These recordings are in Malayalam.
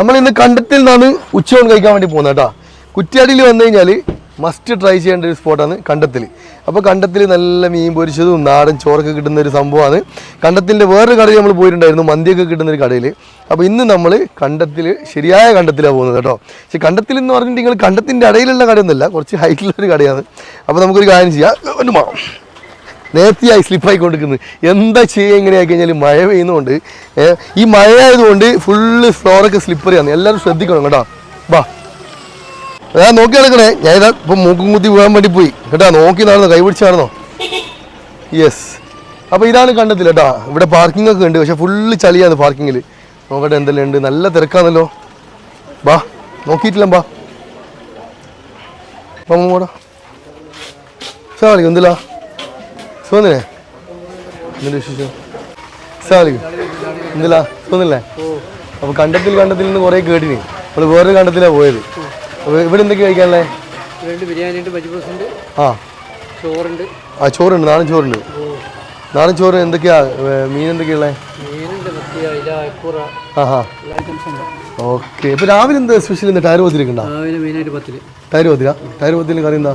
നമ്മൾ ഇന്ന് കണ്ടത്തിൽ നിന്നാണ് ഉച്ചയോൺ കഴിക്കാൻ വേണ്ടി പോകുന്നത് കേട്ടോ. കുറ്റ്യാടിയിൽ വന്നു കഴിഞ്ഞാൽ മസ്റ്റ് ട്രൈ ചെയ്യേണ്ട ഒരു സ്പോട്ടാണ് കണ്ടത്തിൽ. അപ്പോൾ കണ്ടത്തിൽ നല്ല മീൻ പൊരിച്ചതും നാടൻ ചോറൊക്കെ കിട്ടുന്ന ഒരു സംഭവമാണ്. കണ്ടത്തിന്റെ വേറൊരു കടയിൽ നമ്മൾ പോയിട്ടുണ്ടായിരുന്നു മന്തിയൊക്കെ കിട്ടുന്ന ഒരു കടയിൽ അപ്പോൾ ഇന്ന് നമ്മൾ കണ്ടത്തിൽ ശരിയായ കണ്ടത്തിലാണ് പോകുന്നത് കേട്ടോ. പക്ഷേ കണ്ടത്തിൽ എന്ന് പറഞ്ഞിട്ടുണ്ടെങ്കിൽ കണ്ടത്തിന്റെ ഇടയിലുള്ള കടയൊന്നുമല്ല കുറച്ച് ഹൈറ്റിലുള്ള ഒരു കടയാണ്. അപ്പോൾ നമുക്കൊരു കാര്യം ചെയ്യാം ഒന്ന് മാറും. നേർത്തിയായി സ്ലിപ്പായി കൊടുക്കുന്നത് എന്താ ചെയ്യുക എങ്ങനെയാക്കി കഴിഞ്ഞാൽ മഴ പെയ്യുന്നതുകൊണ്ട് ഈ മഴ ആയതുകൊണ്ട് ഫുള്ള് ഫ്ലോറൊക്കെ സ്ലിപ്പറിയാണ് എല്ലാവരും ശ്രദ്ധിക്കണം കേട്ടോ. വാ അതാ നോക്കി നടക്കണേ. ഞാൻ ഇതാ ഇപ്പം മൂക്കും കുത്തി വീഴാൻ വേണ്ടി പോയി. കേട്ടോ നോക്കി നടന്നോ കൈ പിടിച്ച് നടന്നോ? യെസ് അപ്പോൾ ഇതാണ് കണ്ടത്തില്ല കേട്ടോ. ഇവിടെ പാർക്കിംഗ് ഒക്കെ ഉണ്ട്. പക്ഷെ ഫുള്ള് ചളിയാണ് പാർക്കിങ്ങിൽ നോക്കട്ടെ എന്തെല്ലാം ഉണ്ട്. നല്ല തിരക്കാണല്ലോ. ബാ നോക്കിയിട്ടില്ല ബാ. സാളിക്കും എന്തില്ലാ സുഖന്നില്ലേ എന്നിട്ട് വിശേഷം? സാലിക്കും എന്തില്ലാ സുഖന്നില്ലേ അപ്പോൾ കണ്ടത്തിൽ കണ്ടത്തിൽ നിന്ന് കുറേ കേട്ടിന്. നമ്മൾ വേറൊരു കണ്ടത്തിലാണ് പോയത്. അപ്പോൾ ഇവിടെ എന്തൊക്കെ കഴിക്കാനല്ലേ രണ്ട് ബിരിയാണി ഉണ്ട് മജ്ബൂസ് ഉണ്ട്. ആ. ചോറുണ്ട്. ആ ചോറുണ്ട്. നാടൻ ചോറുണ്ട്. നാടൻ ചോറ് എന്തൊക്കെയാ മീൻ എന്തൊക്കെയുള്ളത് മീനുണ്ട് ഓക്കെ. ഇപ്പൊ രാവിലെ എന്താ സ്പെഷ്യൽ എന്താ ടയർ പത്തിരിക്കണ്ട ടയർ പത്തിര ടയർ പത്തിൽ കറി എന്താ?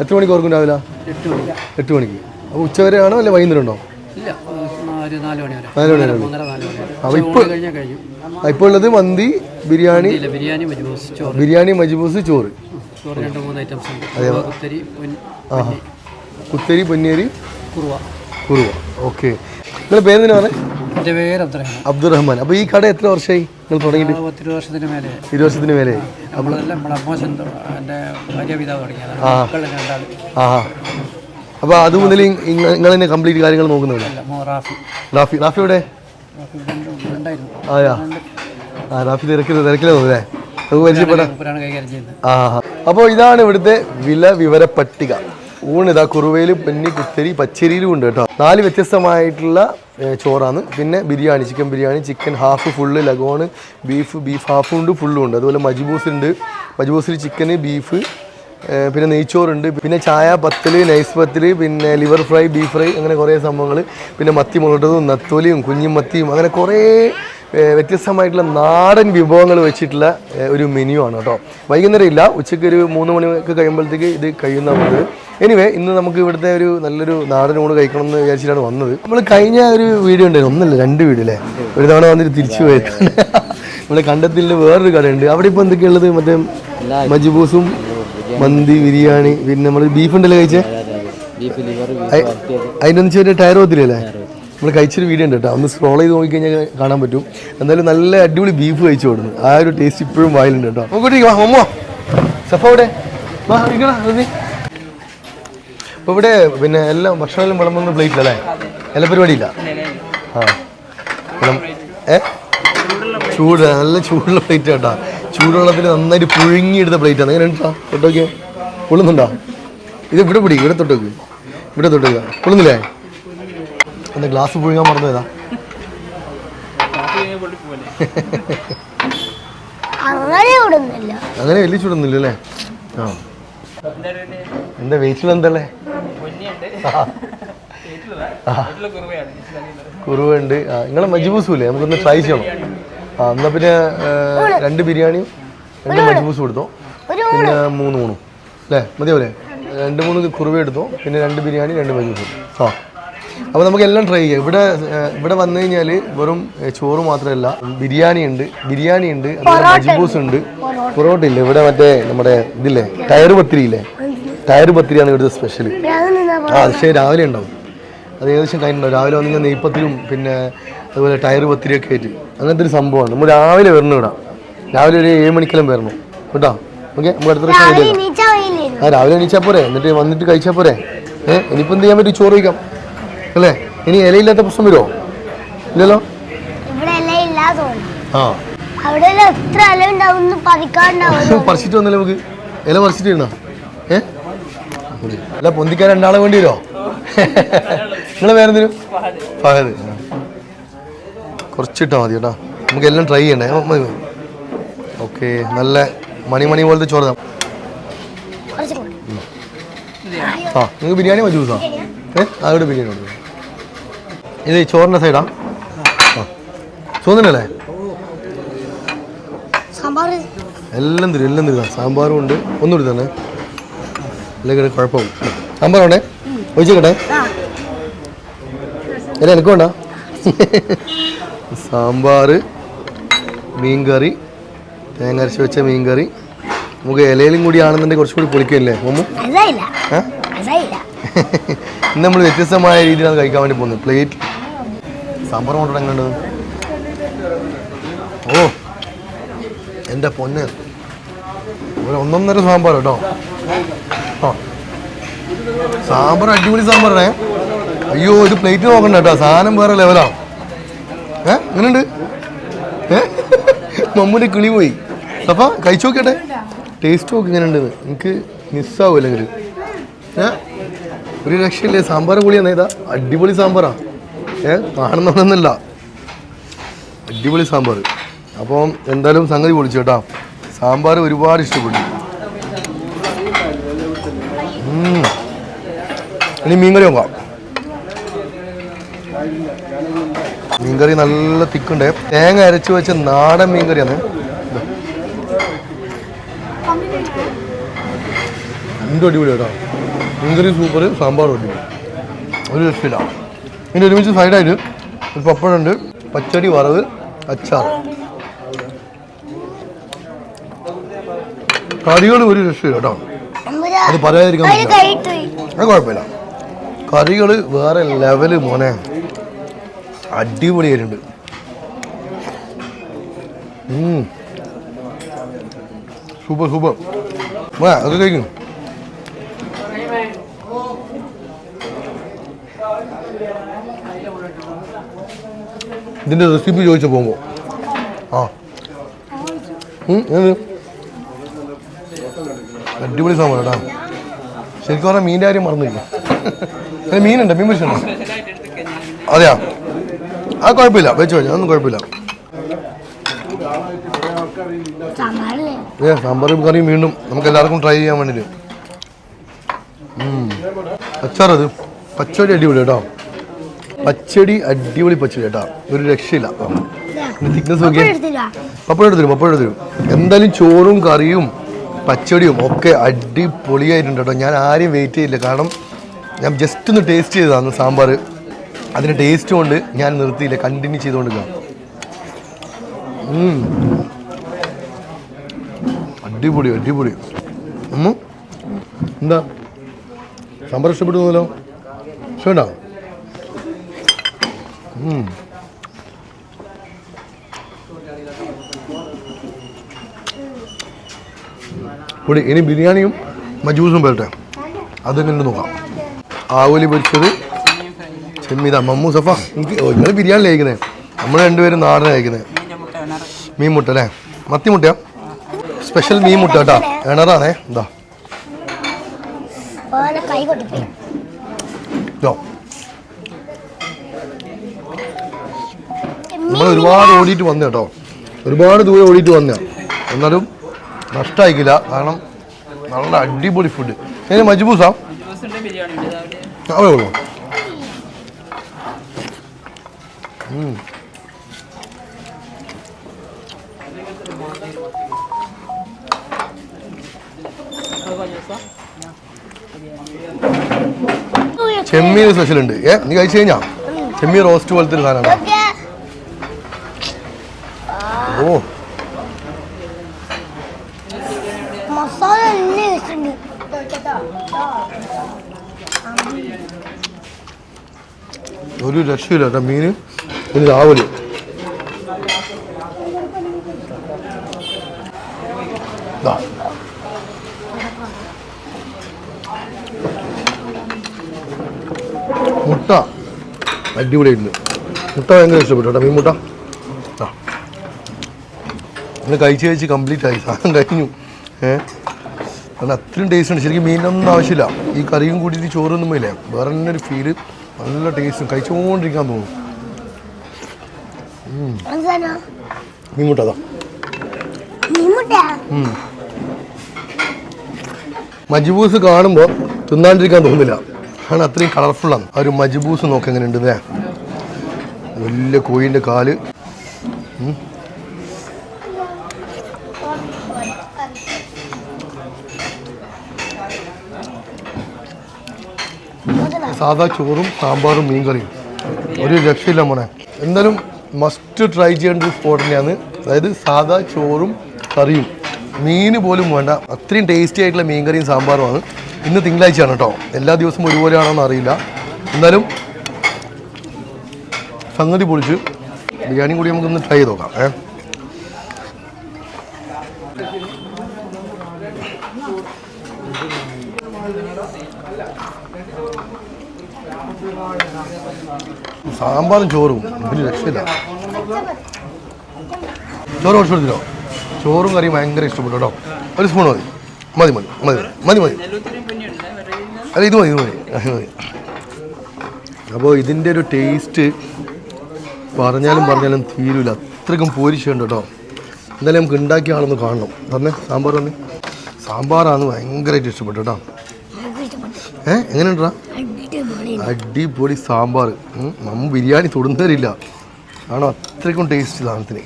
എത്ര മണിക്ക് ഓർക്കും രാവിലെ? എട്ട് മണി മണിക്ക്. അപ്പോൾ ഉച്ചവരെ ആണോ അല്ലെ വൈകുന്നേരം ഉണ്ടോ നാല് മണി കഴിഞ്ഞാൽ കഴിഞ്ഞു ആ, ഉള്ളത് മന്തി ബിരിയാണി ബിരിയാണി മജ്ബൂസ് ചോറ്. ആ കുത്തരി പൊന്നേരി കുറുവ. കുറുവ. ഓക്കെ. നിങ്ങളുടെ പേര് പറഞ്ഞത് എന്റെ പേര് അബ്ദുറഹ്മാൻ. അബ്ദുറഹ്മാൻ. അപ്പോൾ ഈ കട എത്ര വർഷമായി നിങ്ങൾ തുടങ്ങിയിട്ട്? പത്തിരുപത് വർഷത്തിന് മേലെ. ഇരുപത് വർഷത്തിന് മേലെ. നമ്മളെല്ലാം നമ്മളെ അമ്മോശൻ എന്റെ ഭാര്യ പിതാവ് തുടങ്ങിയതാണ്. മക്കൾ രണ്ടാൾ ആ അപ്പോൾ അത് മുതൽ നിങ്ങൾ തന്നെ കംപ്ലീറ്റ് കാര്യങ്ങൾ മോ റാഫി. റാഫി റാഫി എവിടെ? ആ റാഫി തിരക്കില്ല തിരക്കില്ല തോന്നുന്നേ നമുക്ക് പരിചയപ്പെടാം. ആ അപ്പോൾ ഇതാണ് ഇവിടുത്തെ വില വിവര പട്ടിക ഊണ് ഇതാ കുറുവയിലും പെന്നി കുത്തരി പച്ചരിയിലും ഉണ്ട് കേട്ടോ. നാല് വ്യത്യസ്തമായിട്ടുള്ള ചോറാണ്. പിന്നെ biryani chicken biryani chicken half full leghorn beef beef ഹാഫും ഉണ്ട് ഫുള്ളും ഉണ്ട്. അതുപോലെ മജ്ബൂസ് ഉണ്ട് മജ്ബൂസിൽ ചിക്കന് ബീഫ് പിന്നെ നെയ്ച്ചോറുണ്ട്. പിന്നെ ചായ പത്തൽ നൈസ് പത്തൽ പിന്നെ ലിവർ ഫ്രൈ ബീഫ് ഫ്രൈ അങ്ങനെ കുറേ സംഭവങ്ങൾ പിന്നെ മത്തി മുളട്ടതും നത്തോലിയും കുഞ്ഞിമത്തിയും അങ്ങനെ കുറേ വ്യത്യസ്തമായിട്ടുള്ള നാടൻ വിഭവങ്ങൾ വെച്ചിട്ടുള്ള ഒരു മെനു ആണ് കേട്ടോ. വൈകുന്നേരം ഇല്ല. ഉച്ചയ്ക്ക് ഒരു മൂന്ന് മണിയൊക്കെ കഴിയുമ്പോഴത്തേക്ക് ഇത് കഴിയുന്ന എനിവേ ഇന്ന് നമുക്ക് ഇവിടുത്തെ ഒരു നല്ലൊരു നാടൻ ഊണ് കഴിക്കണം എന്ന് വിചാരിച്ചിട്ടാണ് വന്നത്. നമ്മൾ കഴിഞ്ഞ ഒരു വീഡിയോ ഉണ്ടായിരുന്നു. ഒന്നല്ല രണ്ട് വീഡിയോ അല്ലേ? ഒരു തവണ വന്നിട്ട് തിരിച്ചു പോയത് നമ്മൾ കണ്ടത്തിൽ വേറൊരു കടയുണ്ട് അവിടെ ഇപ്പോൾ എന്തൊക്കെയുള്ളത് മറ്റേ മജ്ബൂസും മന്തി ബിരിയാണി പിന്നെ നമ്മൾ ബീഫ് ഉണ്ടല്ലോ കഴിച്ചേ? ഒന്ന് ചെറിയ ടയർ പോത്തില്ലല്ലേ നമ്മൾ കഴിച്ചൊരു വീഡിയോ ഉണ്ട് കേട്ടോ. ഒന്ന് സ്ക്രോൾ ചെയ്ത് നോക്കിക്കഴിഞ്ഞാൽ കാണാൻ പറ്റും. എന്തായാലും നല്ല അടിപൊളി ബീഫ് കഴിച്ചു കൊടുക്കുന്നു ആ ഒരു ടേസ്റ്റ് ഇപ്പോഴും വായിലുണ്ട് കേട്ടോ. നമുക്ക് വാ സഫ അവിടെ. വാ. അപ്പോൾ ഇവിടെ പിന്നെ എല്ലാം ഭക്ഷണമെല്ലാം വിളമ്പുന്ന പ്ലേറ്റ് അല്ലേ? എല്ലാ പരിപാടിയില്ല? ആ. ഏ? ചൂട് നല്ല ചൂടുള്ള പ്ലേറ്റ് കേട്ടാ. ചൂടുവെള്ളത്തിൽ നന്നായിട്ട് പുഴുങ്ങിയെടുത്ത പ്ലേറ്റ് ആണ്. എങ്ങനെ ഉണ്ടാ തൊട്ടോക്കെ? കൊള്ളുന്നുണ്ടോ? ഇത് ഇവിടെ പിടി ഇവിടെ തൊട്ടോക്ക്. ഇവിടെ തൊട്ടോക്കുക കൊള്ളുന്നില്ലേ? അന്ന് ഗ്ലാസ് പുഴുങ്ങാൻ മറന്നതാ. അങ്ങനെ അങ്ങനെ വലിയ ചൂടൊന്നുമില്ല അല്ലേ? ആ. എന്താ വെയിറ്റിൽ എന്തല്ലേ കുറുവുണ്ട് ആ. നിങ്ങളെ മജ്ബൂസും ഇല്ലേ നമുക്കൊന്ന് ട്രൈ ചെയ്യണം. ആ എന്നാ പിന്നെ രണ്ട് ബിരിയാണിയും രണ്ട് മജ്ബൂസും എടുത്തോ? പിന്നെ മൂന്ന് മൂന്നും അല്ലേ? മതിയാവില്ലേ രണ്ട് മൂന്ന് കുറുവ എടുത്തോ? പിന്നെ രണ്ട് ബിരിയാണി രണ്ട് മജ്ബൂസും. ആ. അപ്പോൾ നമുക്ക് എല്ലാം ട്രൈ ചെയ്യാം. ഇവിടെ ഇവിടെ വന്നു കഴിഞ്ഞാൽ വെറും ചോറ് മാത്രമല്ല ബിരിയാണി ഉണ്ട് ബിരിയാണി ഉണ്ട് അതുപോലെ മജ്ബൂസ് ഉണ്ട്. പൊറോട്ട ഇല്ല? ഇവിടെ മറ്റേ നമ്മുടെ ഇതില്ലേ? ടയർ പത്തിരി ഇല്ലേ ടയർ പത്തിരിയാണ് ഇവിടുത്തെ സ്പെഷ്യൽ ആ അത് ശരി രാവിലെ ഉണ്ടാവും. അത് ഏകദേശം കഴിഞ്ഞിട്ടുണ്ടാവും രാവിലെ വന്നിങ്ങനെ നെയ്പ്പത്തിലും പിന്നെ അതുപോലെ ടയർ പത്തിരിയൊക്കെ ആയിട്ട്. അങ്ങനത്തെ ഒരു സംഭവമാണ്. നമ്മൾ രാവിലെ വരണം ഇവിടെ. രാവിലെ ഒരു ഏഴ് മണിക്കെല്ലാം വരണം. കേട്ടോ? ഓക്കെ നമുക്ക് അടുത്ത പ്രാവശ്യം വഴിയില്ലേ ആ രാവിലെ എണീച്ചാൽ പോരെ? എന്നിട്ട് വന്നിട്ട് കഴിച്ചാൽ പോരെ? ഏഹ് ഇനിയിപ്പോൾ എന്ത് ചെയ്യാൻ പറ്റും? ചോറ് കഴിക്കാം. അല്ലേ? ഇനി ഇലയില്ലാത്ത പ്രശ്നം വരുമോ ഇല്ലല്ലോ? ആ. പറിച്ചിട്ട് വന്നല്ലേ നമുക്ക്? ഇല പറിച്ചിട്ട് ഇരുന്നാ ഏ? അല്ല പൊന്തിക്കാൻ രണ്ടാളെ വേണ്ടി വരുമോ നിങ്ങളെ പേരെന്തിനും ഫഹദ്. ആ. കുറച്ചിട്ടാ മതി കേട്ടോ. നമുക്ക് എല്ലാം ട്രൈ ചെയ്യണ്ടേ? ഓക്കെ നല്ല മണി മണി പോലത്തെ ചോറ്. ആ നിങ്ങൾക്ക് ബിരിയാണി മതി ഏ അവിടെ ബിരിയാണി കൊടുക്കും ഇത് ചോറിന്റെ സൈഡാ ആ? എല്ലാം തരും എല്ലാം തരും. സാമ്പാറും ഉണ്ട്. ഒന്നുകൂടി തന്നെ. അല്ലെങ്കിൽ കുഴപ്പമില്ല സാമ്പാർ ഉണ്ടേ ഒഴിച്ചിക്കട്ടെ. ആ അല്ല എനിക്ക് വേണ്ട. സാമ്പാർ മീൻകറി തേങ്ങ അരച്ച് വെച്ച മീൻകറി. നമുക്ക് ഇലയിലും കൂടി ആണെന്നുണ്ടെങ്കിൽ കുറച്ചുകൂടി പൊളിക്കല്ലേ മമ്മു? ഇന്ന് നമ്മൾ വ്യത്യസ്തമായ രീതിയിലാണ് കഴിക്കാൻ വേണ്ടി പോകുന്നത്. പ്ലേറ്റ് സാമ്പാർ കൊണ്ടോ എങ്ങനെയുണ്ട്? ഓ എന്റെ പൊന്ന്. ഒരു ഒന്നൊന്നര സാമ്പാർ കേട്ടോ. സാമ്പാർ അടിപൊളി സാമ്പാറേ അയ്യോ ഇത് പ്ലേറ്റ് നോക്കണ്ട കേട്ടോ. സാധനം വേറെ ലെവലാണ് ഏ എങ്ങനെയുണ്ട് ഏ മമ്മൂന്റെ കിളി പോയി. അപ്പൊ കഴിച്ചു നോക്കട്ടെ ടേസ്റ്റ് നോക്കി എങ്ങനെയുണ്ട് എനിക്ക് മിസ്സാവൂല ഒരു ഏ ഒരു രക്ഷയില്ലേ? സാമ്പാർ പൊളിയാണ് ഇതാ അടിപൊളി സാമ്പാറാ. ഏ കാണുന്നവനൊന്നല്ല അടിപൊളി സാമ്പാർ. അപ്പം എന്തായാലും സംഗതി പൊളിച്ചു കേട്ടോ. സാമ്പാർ ഒരുപാട് ഇഷ്ടപ്പെട്ടു. ഇനി മീൻകറി നോക്കാം മീൻകറി നല്ല തിക്കുണ്ട്. തേങ്ങ അരച്ചു വെച്ച നാടൻ മീൻകറിയാണ്. രണ്ടും അടിപൊളി കേട്ടോ. മീൻകറി സൂപ്പർ സാമ്പാർ അടിപൊളി. ഒരു രക്ഷയില്ല. ഇനി ഒരുമിച്ച് സൈഡായിട്ട് ഒരു പപ്പടുണ്ട് പച്ചടി വറവ് അച്ചാർ. കറികൾ ഒരു രക്ഷയില്ല കേട്ടോ. അത് പറയാതിരിക്കാൻ കുഴപ്പമില്ല. കറികൾ വേറെ ലെവൽ മോനെ. അടിപൊളിയായിട്ടുണ്ട്. സൂപ്പർ സൂപ്പർ വാ അത് കഴിക്കും. ഇതിന്റെ റെസിപ്പി ചോദിച്ചു പോകുമ്പോൾ ആ? അടിപൊളി കേട്ടോ ശരിക്കും പറഞ്ഞാൽ മീന്റെ കാര്യം മറന്നില്ല അല്ല മീനുണ്ട് മീൻ പൊരിച്ചുണ്ടോ അതെയാ? ആ കുഴപ്പമില്ല വെച്ച് വെച്ചോ അതൊന്നും കുഴപ്പമില്ല. ഏ സാമ്പാറും കറിയും വീണ്ടും നമുക്ക് എല്ലാവർക്കും ട്രൈ ചെയ്യാൻ വേണ്ടിയിട്ട് അച്ചാറത് പച്ചടി അടിപൊളി കേട്ടോ. പച്ചടി അടിപൊളി പച്ചടി കേട്ടോ. ഒരു രക്ഷയില്ല. തിക്നെസ് നോക്കിയാൽ പപ്പടം എടുത്ത് തരും പപ്പടം എടുത്ത് എന്തായാലും ചോറും കറിയും പച്ചടിയും ഒക്കെ അടിപൊളിയായിട്ടുണ്ട് കേട്ടോ. ഞാൻ ആരെയും വെയിറ്റ് ചെയ്യില്ല കാരണം ഞാൻ ജസ്റ്റ് ഒന്ന് ടേസ്റ്റ് ചെയ്തതാണ് സാമ്പാർ അതിന് ടേസ്റ്റ് കൊണ്ട് ഞാൻ നിർത്തിയില്ല കണ്ടിന്യൂ ചെയ്തുകൊണ്ട്. അടിപൊളി അടിപൊളി. എന്താ? സാമ്പാർ ഇഷ്ടപ്പെടുന്നല്ലോ ഇഷ്ടമുണ്ടോ പൊടി ഇനി ബിരിയാണിയും മജൂസും വരട്ടെ. അതെങ്ങനെ നോക്കാം. ആവലി പൊരിച്ചത് ചെമ്മീത മമ്മു സഫ എനിക്ക് നിങ്ങൾ ബിരിയാണി കഴിക്കുന്നത് നമ്മൾ രണ്ടുപേരും നാടൻ കഴിക്കുന്നത് മീൻ മുട്ട അല്ലേ? മത്തി മുട്ടയാ? സ്പെഷ്യൽ മീൻ മുട്ട കേട്ടോ. എണറാണേ എന്താ ഓനെ കൈ കൊട്ടിപ്പോയി ഇതോ. നമ്മൾ ഒരുപാട് ഓടിയിട്ട് വന്ന കേട്ടോ. ഒരുപാട് ദൂരം ഓടിയിട്ട് വന്ന. എന്നാലും നഷ്ടമായിക്കില്ല കാരണം നല്ല അടിപൊളി ഫുഡ് ഏത് മജ്ബൂസാ? അവിടെ ഉള്ളൂ. ചെമ്മീൻ സ്പെഷ്യൽ ഉണ്ട്. ഏ നീ കഴിച്ചു കഴിഞ്ഞാ? ചെമ്മീൻ റോസ്റ്റ് പോലത്തെ ഒരു സാധനമാണ് ഓക്കെ ഓ മസാല എന്നെ വെച്ചിട്ടുണ്ട് ഒരു രക്ഷയില്ല കേട്ടോ. മീന് ഇനി രാവിലെ. മുട്ട. അടിപൊളിയുണ്ട് മുട്ട ഭയങ്കര ഇഷ്ടപ്പെട്ടു കേട്ടോ മീൻ മുട്ട ദാ. ഇന്ന് കഴിച്ച് കഴിച്ച് കംപ്ലീറ്റ് ആയി സാധനം കഴിഞ്ഞു. ഏ? കാരണം അത്രയും ടേസ്റ്റ് ഉണ്ട്. ശരിക്കും മീനൊന്നും ആവശ്യമില്ല. ഈ കറിയും കൂട്ടിയിട്ട് ചോറൊന്നും പോയില്ലേ? വേറെ തന്നെ ഒരു ഫീൽ നല്ല ടേസ്റ്റും കഴിച്ചുകൊണ്ടിരിക്കാൻ തോന്നും. എന്താ മീൻ മുട്ട അതാ മീൻമുട്ട മജ്ബൂസ് കാണുമ്പോൾ തിന്നാണ്ടിരിക്കാൻ തോന്നുന്നില്ല. ആണ് അത്രയും കളർഫുള്ളാണ് ആ ഒരു മജ്ബൂസ് നോക്ക് എങ്ങനെയുണ്ട് അല്ലേ വലിയ കോഴിന്റെ കാൽ. സാധാ ചോറും സാമ്പാറും മീൻകറിയും. ഒരു രക്ഷയില്ല മോനെ. എന്തായാലും മസ്റ്റ് ട്രൈ ചെയ്യേണ്ട ഒരു സ്പോട്ട് തന്നെയാണ്. അതായത് സാധാ ചോറും കറിയും. മീന് പോലും വേണ്ട. അത്രയും ടേസ്റ്റി ആയിട്ടുള്ള മീൻകറിയും സാമ്പാറുമാണ് ഇന്ന് തിങ്കളാഴ്ചയാണ് കേട്ടോ. എല്ലാ ദിവസവും ഒരുപോലെയാണോന്ന് അറിയില്ല. എന്തായാലും സംഗതി പൊളിച്ച് ബിരിയാണി കൂടി നമുക്കൊന്ന് ട്രൈ ചെയ്ത് നോക്കാം. ഏ? സാമ്പാറും ചോറും. ഇതിന് രക്ഷയില്ല. ചോറ് കുറച്ച് കൊടുത്തില്ലോ ചോറും കറിയും ഭയങ്കര ഇഷ്ടപ്പെട്ടു കേട്ടോ. ഒരു സ്പൂൺ മതി. മതി മതി മതി മതി മതി. അല്ല ഇത് മതി ഇത് മതി. ഇത് മതി. അപ്പോൾ ഇതിന്റെ ഒരു ടേസ്റ്റ് പറഞ്ഞാലും പറഞ്ഞാലും തീരൂല. അത്രയ്ക്കും പോരിച്ചുണ്ട് കേട്ടോ. എന്തായാലും നമുക്ക് ഉണ്ടാക്കിയ ആളൊന്ന് കാണണം. തന്നെ സാമ്പാർ തന്നെ. സാമ്പാറാണ് ഭയങ്കരമായിട്ട് ഇഷ്ടപ്പെട്ടു കേട്ടോ. ഏഹ് എങ്ങനെയുണ്ടാ? അടിപൊളി സാമ്പാർ. നമ്മ ബിരിയാണി തൊടുന്നവരില്ല. ആണോ? അത്രയ്ക്കും ടേസ്റ്റ് സാധനത്തിന്.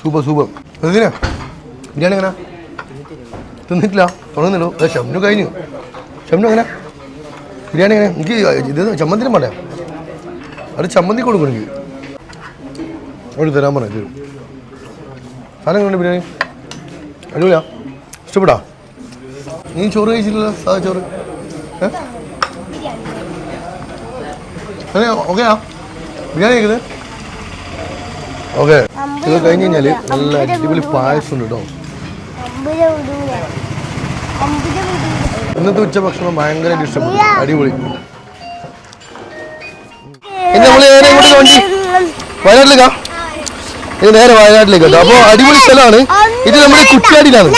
Super super. ബിരിയാണി എങ്ങനെ? തിന്നിട്ടില്ല. തുടങ്ങുന്നില്ലോ അതെ ഷംനു കഴിഞ്ഞു. ഷംനു എങ്ങനെ? ബിരിയാണി എങ്ങനെ? എനിക്ക് ഇത് ചമ്മന്തിനും പറയാം അത് ചമ്മന്തി കൊടുക്കും എനിക്ക്. അവിടെ തരാൻ പറഞ്ഞു തരും. സാധനം എങ്ങനെയുണ്ട് ബിരിയാണി? അടിപൊളിയാ. ഇഷ്ടപ്പെടാ? നീ ചോറ് കഴിച്ചില്ലല്ലോ? സാധാ ചോറ്. ഓക്കെയാ ബിരിയാണി കഴിക്കുന്നത് ഓക്കെ ഇത് കഴിഞ്ഞ് കഴിഞ്ഞാൽ നല്ല അടിപൊളി പായസം ഉണ്ട്? കേട്ടോ ഇന്നത്തെ ഉച്ചഭക്ഷണം ഭയങ്കരമായിട്ട് ഇഷ്ടപ്പെട്ടു. അടിപൊളി. നമ്മൾ നേരെ ഇങ്ങോട്ട് വണ്ടി വയനാട്ടിലേക്കാ? ഇത് നേരെ വയനാട്ടിലേക്ക് കേട്ടോ. അപ്പോൾ അടിപൊളി സ്ഥലമാണ്. ഇത് നമ്മുടെ കുറ്റ്യാടിയിലാണ്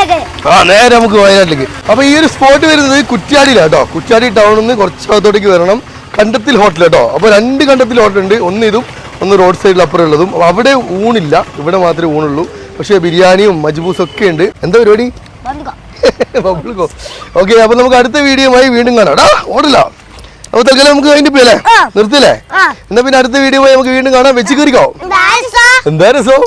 വയനാട്ടിലേക്ക് ആ നേരെ നമുക്ക് വയനാട്ടിലേക്ക്. അപ്പൊ ഈ ഒരു സ്പോട്ട് വരുന്നത് കുറ്റ്യാടിയിലാണ് കേട്ടോ. കുറ്റ്യാടി ടൗണിൽ നിന്ന് കുറച്ച് ഭാഗത്തോട്ടേക്ക് വരണം. കണ്ടത്തിൽ ഹോട്ടൽ കേട്ടോ. അപ്പോൾ രണ്ട് കണ്ടത്തിൽ ഹോട്ടൽ ഉണ്ട്. ഒന്ന് ഇതും ഒന്ന് റോഡ് സൈഡിൽ അപ്പുറം ഉള്ളതും. അവിടെ ഊണില്ല. ഇവിടെ മാത്രമേ ഊണുള്ളൂ. പക്ഷേ ബിരിയാണിയും മജ്ബൂസും ഒക്കെ ഉണ്ട്. എന്താ പരിപാടി? ഓക്കെ അപ്പൊ നമുക്ക് അടുത്ത വീഡിയോയുമായി വീണ്ടും കാണാം. ഓടില്ല അപ്പൊ തൽക്കാലം നമുക്ക് അതിന്റെ പോയല്ലേ. നിർത്തില്ലേ എന്നാ പിന്നെ അടുത്ത വീഡിയോയുമായി നമുക്ക് വീണ്ടും കാണാം. വെച്ച് കയറിക്കോ? എന്താ രസം?